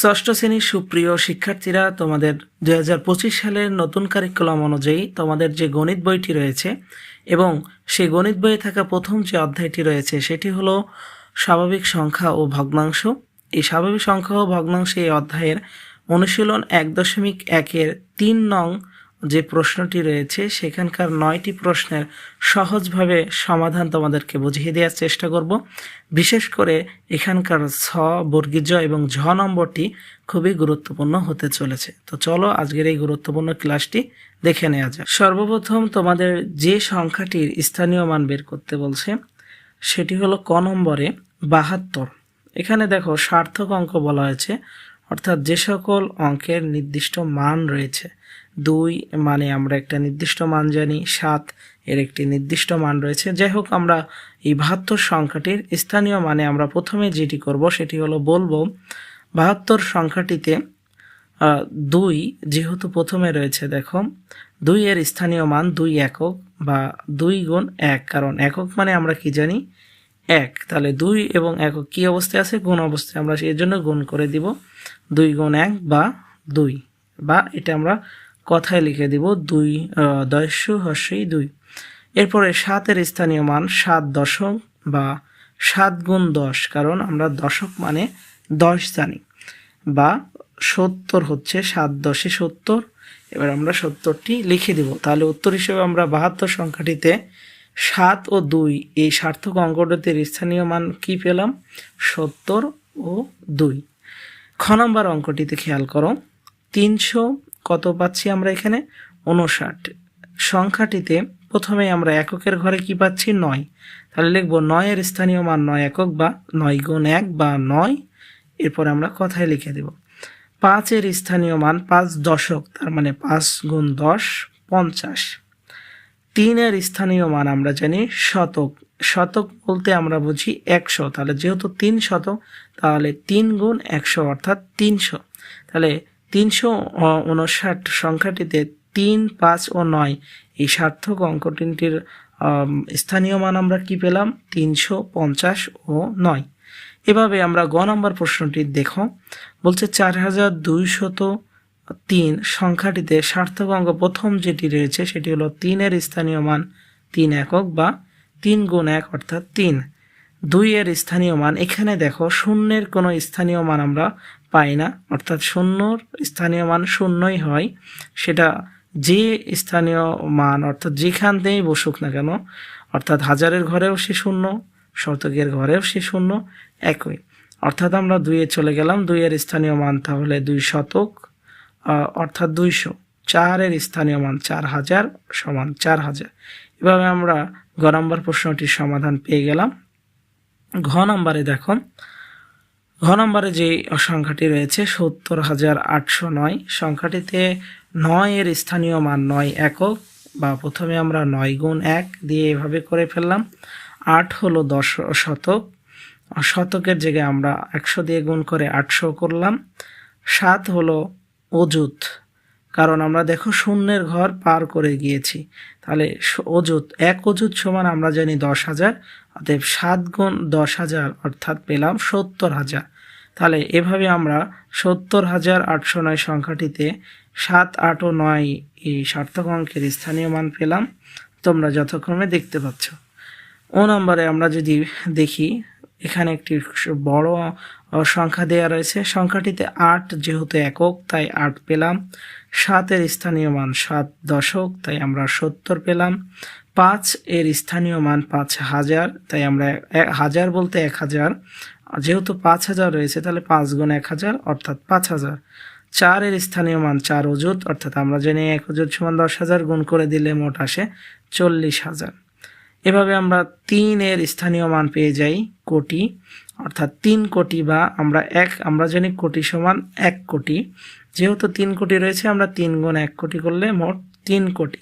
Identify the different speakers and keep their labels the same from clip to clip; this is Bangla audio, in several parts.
Speaker 1: ষষ্ঠ শ্রেণির সুপ্রিয় শিক্ষার্থীরা, তোমাদের দুই হাজার পঁচিশ সালের নতুন কারিকুলাম অনুযায়ী তোমাদের যে গণিত বইটি রয়েছে এবং সেই গণিত বইয়ে থাকা প্রথম যে অধ্যায়টি রয়েছে, সেটি হলো স্বাভাবিক সংখ্যা ও ভগ্নাংশ। এই স্বাভাবিক সংখ্যা ও ভগ্নাংশ এই অধ্যায়ের অনুশীলন এক দশমিক একের তিন নং যে প্রশ্নটি রয়েছে, সেখানকার নয়টি প্রশ্নের সহজভাবে সমাধান তোমাদেরকে বুঝিয়ে দেওয়ার চেষ্টা করব। বিশেষ করে এখানকার ছ বর্গীজ এবং ঝ নম্বরটি খুবই গুরুত্বপূর্ণ হতে চলেছে। তো চলো আজকের এই গুরুত্বপূর্ণ ক্লাসটি দেখে নেওয়া যাক। সর্বপ্রথম তোমাদের যে সংখ্যাটির স্থানীয় মান বের করতে বলছে, সেটি হলো ক নম্বরে বাহাত্তর। এখানে দেখো সার্থক অঙ্ক বলা হয়েছে। অর্থাৎ যে সকল অঙ্কের নির্দিষ্ট মান রয়েছে, দুই মানে আমরা একটা নির্দিষ্ট মান জানি, সাত এর একটি নির্দিষ্ট মান রয়েছে। যাই হোক, আমরা এই বাহাত্তর সংখ্যাটির স্থানীয় মানে আমরা প্রথমে যেটি করব সেটি হলো বলব, বাহাত্তর সংখ্যাটিতে দুই যেহেতু প্রথমে রয়েছে, দেখো, দুই এর স্থানীয় মান দুই একক বা দুই গুণ এক, কারণ একক মানে আমরা কি জানি? এক। তাহলে দুই এবং একক কি অবস্থায় আছে? গুণ অবস্থায়। আমরা সেই জন্য গুণ করে দিব দুই গুণ এক বা দুই। বা এটা আমরা কথায় লিখে দিব দুই দশু হর্ষই দুই। এরপরে সাতের স্থানীয় মান সাত দশক বা সাত গুণ দশ, কারণ আমরা দশক মানে দশ জানি। বা সত্তর হচ্ছে সাত দশে সত্তর। এবার আমরা সত্তরটি লিখে দিব। তাহলে উত্তর হিসেবে আমরা বাহাত্তর সংখ্যাটিতে সাত ও দুই। এই সার্থক অঙ্কটির স্থানীয় মান কি পেলাম? সত্তর ও দুই। খ নম্বর অঙ্কটিতে খেয়াল করো। তিনশো কত পাচ্ছি আমরা এখানে? উনষাট সংখ্যাটিতে প্রথমে আমরা এককের ঘরে কি পাচ্ছি? নয়। তাহলে লিখব নয়ের স্থানীয় মান নয় একক বা নয় গুণ এক বা নয়। এরপর আমরা কথায় লিখে দেব। পাঁচের স্থানীয় মান পাঁচ দশক, তার মানে পাঁচ গুণ দশ, পঞ্চাশ। তিনের স্থানীয় মান আমরা জানি শতক। শতক বলতে আমরা বুঝি একশো। তাহলে যেহেতু তিন শতক, তাহলে তিন গুণ একশো অর্থাৎ তিনশো। তাহলে তিনশো উনষাট সংখ্যাটিতে তিন, পাঁচ ও নয়, এই সার্থক অঙ্কটির স্থানীয় মান আমরা কি পেলাম? তিনশো পঞ্চাশ ও নয়। এভাবে আমরা গ নম্বর প্রশ্নটি দেখো। বলছে চার হাজার দুইশত তিন সংখ্যাটিতে সার্থক অঙ্ক প্রথম যেটি রয়েছে সেটি হলো তিনের স্থানীয় মান তিন একক বা তিন গুণ এক অর্থাৎ তিন। দুই এর স্থানীয় মান, এখানে দেখো শূন্যের কোনো স্থানীয় মান আমরা পাই না, অর্থাৎ শূন্যর স্থানীয় মান শূন্যই হয়। সেটা যে স্থানীয় মান, অর্থাৎ যেখান থেকেই বসুক না কেন, অর্থাৎ হাজারের ঘরেও সে শূন্য, শতকের ঘরেও সে শূন্য, একই। অর্থাৎ আমরা দুইয়ে চলে গেলাম, দুইয়ের স্থানীয় মান তাহলে দুই শতক অর্থাৎ দুইশো। চারের স্থানীয় মান চার হাজার সমান চার হাজার। এভাবে আমরা গ নম্বর প্রশ্নটির সমাধান পেয়ে গেলাম। ঘ নম্বরে দেখো ঘ নম্বরে যে সংখ্যাটি রয়েছে সত্তর হাজার আটশো নয়। সংখ্যাটিতে নয় এর স্থানীয় মান নয় একক বা প্রথমে আমরা নয় গুণ এক দিয়ে এভাবে করে ফেললাম। আট হলো দশ শতক। শতকের জায়গায় আমরা একশো দিয়ে গুণ করে আটশো করলাম। সাত হলো অজুত কারণ আমরা দেখো শূন্যের ঘর পার করে গিয়েছি। তাহলে অজুত এক অজুত সমান আমরা জানি দশ হাজার, অতএব সাত গুণ দশ হাজার অর্থাৎ পেলাম সত্তর হাজার। তাহলে এভাবে আমরা সত্তর হাজার আটশো নয় সংখ্যাটিতে সাত, আট ও নয় এই সার্থক অঙ্কের স্থানীয় মান পেলাম। তোমরা যথাক্রমে দেখতে পাচ্ছ। ও নম্বরে আমরা যদি দেখি, এখানে একটি বড় সংখ্যা দেওয়া রয়েছে। সংখ্যাটিতে আট যেহেতু একক, তাই আট পেলাম। সাতের স্থানীয় মান সাত দশক, তাই আমরা সত্তর পেলাম। পাঁচ এর স্থানীয় মান পাঁচ হাজার, তাই আমরা হাজার বলতে এক হাজার। যেহেতু পাঁচ হাজার রয়েছে, তাহলে পাঁচ গুণ এক হাজার, অর্থাৎ পাঁচ হাজার। চারের স্থানীয় মান চার অজুত অর্থাৎ আমরা জানি এক অজুত সমান দশ হাজার গুণ করে দিলে মোট আসে চল্লিশ হাজার। এভাবে আমরা তিনের স্থানীয় মান পেয়ে যাই কোটি। অর্থাৎ তিন কোটি বা আমরা এক, আমরা জানি কোটি সমান এক কোটি। যেহেতু তিন কোটি রয়েছে, আমরা তিন গুণ এক কোটি করলে মোট তিন কোটি।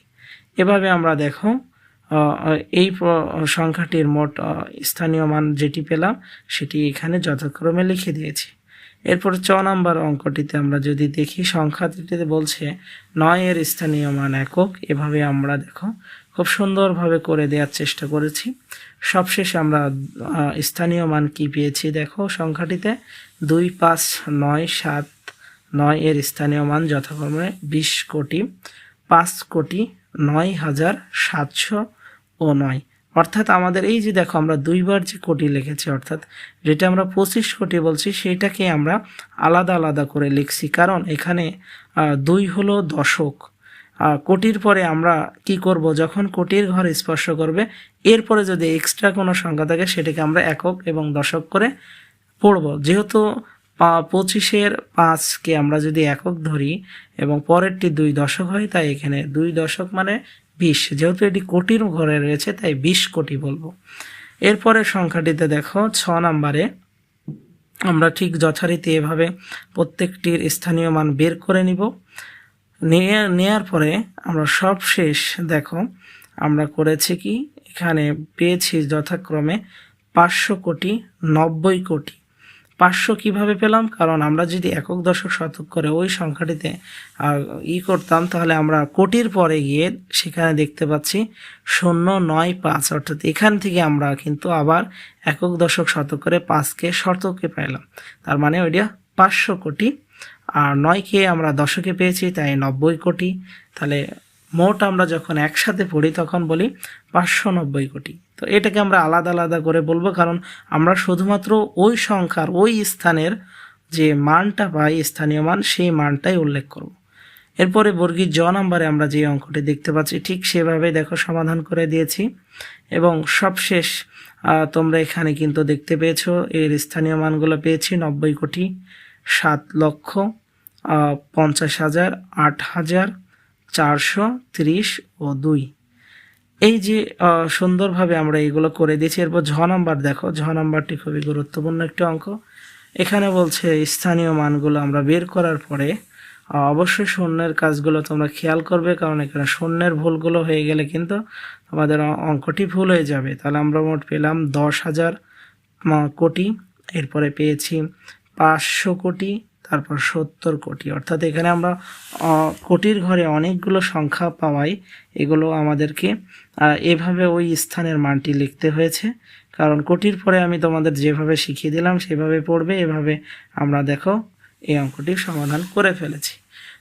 Speaker 1: এভাবে আমরা দেখো এই সংখ্যাটির মোট স্থানীয় মান যেটি পেলাম, সেটি এখানে যথাক্রমে লিখে দিয়েছি। এরপর চ নম্বর অঙ্কটিতে আমরা যদি দেখি, সংখ্যাটিতে বলছে নয়ের স্থানীয় মান একক। এভাবে আমরা দেখো খুব সুন্দরভাবে করে দেওয়ার চেষ্টা করেছি। সবশেষে আমরা স্থানীয় মান কি পেয়েছি দেখো, সংখ্যাটিতে দুই, পাঁচ, নয়, সাত, নয় এর স্থানীয় মান যথাক্রমে বিশ কোটি, পাঁচ কোটি, নয় হাজার সাতশো ও নয়। অর্থাৎ আমাদের এই যে দেখো, আমরা দুইবার যে কোটি লিখেছি, অর্থাৎ যেটা আমরা পঁচিশ কোটি বলছি, সেইটাকে আমরা আলাদা আলাদা করে লিখছি। কারণ এখানে দুই হলো দশক। কোটির পরে আমরা কি করব? যখন কোটির ঘর স্পর্শ করবে, এরপরে যদি এক্সট্রা কোনো সংখ্যা থাকে, সেটাকে আমরা একক এবং দশক করে পড়ব। যেহেতু পঁচিশের পাঁচকে আমরা যদি একক ধরি এবং পরেরটি দুই দশক হয়, তাই এখানে দুই দশক মানে বিশ। যেহেতু এটি কোটির ঘরে রয়েছে, তাই বিশ কোটি বলব। এরপরে সংখ্যাটিতে দেখো, ছ নাম্বারে আমরা ঠিক যথারীতি এভাবে প্রত্যেকটির স্থানীয় মান বের করে নিব। নিয়ে, নেয়ার পরে আমরা সব শেষ, দেখো, আমরা করেছি কি? এখানে পেয়েছি যথাক্রমে পাঁচশো কোটি নব্বই কোটি। পাঁচশো কীভাবে পেলাম? কারণ আমরা যদি একক দশক শতক করে ওই সংখ্যাটিতে ই করতাম, তাহলে আমরা কোটির পরে গিয়ে সেখানে দেখতে পাচ্ছি শূন্য নয় পাঁচ, অর্থাৎ এখান থেকে আমরা কিন্তু আবার একক দশক শতক করে পাঁচকে শতকে পেলাম। তার মানে ওইটা পাঁচশো কোটি আর নয়কে আমরা দশকে পেয়েছি, তাই নব্বই কোটি। তাহলে মোট আমরা যখন একসাথে পড়ি তখন বলি পাঁচশো নব্বই কোটি। তো এটাকে আমরা আলাদা আলাদা করে বলব, কারণ আমরা শুধুমাত্র ওই সংখ্যার, ওই স্থানের যে মানটা পাই, স্থানীয় মান, সেই মানটাই উল্লেখ করব। এরপরে বর্গীর জ নাম্বারে আমরা যে অঙ্কটি দেখতে পাচ্ছি, ঠিক সেভাবে দেখো সমাধান করে দিয়েছি। এবং সবশেষ তোমরা এখানে কিন্তু দেখতে পেয়েছ, এর স্থানীয় মানগুলো পেয়েছি নব্বই কোটি। সাত লক্ষ পঞ্চাশ হাজার, আট হাজার, চারশো ত্রিশ ও দুই। এই যে সুন্দরভাবে আমরা এগুলো করে দিয়েছি। এরপর ঝ নাম্বার দেখো। ঝ নাম্বারটি খুবই গুরুত্বপূর্ণ একটি অঙ্ক। এখানে বলছে, স্থানীয় মানগুলো আমরা বের করার পরে অবশ্যই শূন্যের কাজগুলো তোমরা খেয়াল করবে, কারণ এখানে শূন্যের ভুলগুলো হয়ে গেলে কিন্তু আমাদের অঙ্কটি ভুল হয়ে যাবে। তাহলে আমরা মোট পেলাম দশ হাজার কোটি। এরপরে পেয়েছি পাঁচশো কোটি, তারপর সত্তর কোটি। অর্থাৎ এখানে আমরা কোটির ঘরে অনেকগুলো সংখ্যা পাওয়াই। এগুলো আমাদেরকে এভাবে ওই স্থানের মানটি লিখতে হয়েছে। কারণ কোটির পরে আমি তোমাদের যেভাবে শিখিয়ে দিলাম, সেভাবে পড়বে, এভাবে আমরা দেখো এই অঙ্কটির সমাধান করে ফেলেছি।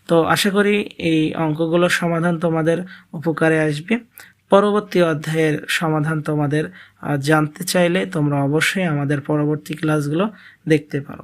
Speaker 1: তো আশা করি এই অঙ্কগুলোর সমাধান তোমাদের উপকারে আসবে। পরবর্তী অধ্যায়ের সমাধান তোমাদের জানতে চাইলে তোমরা অবশ্যই আমাদের পরবর্তী ক্লাসগুলো দেখতে পারো।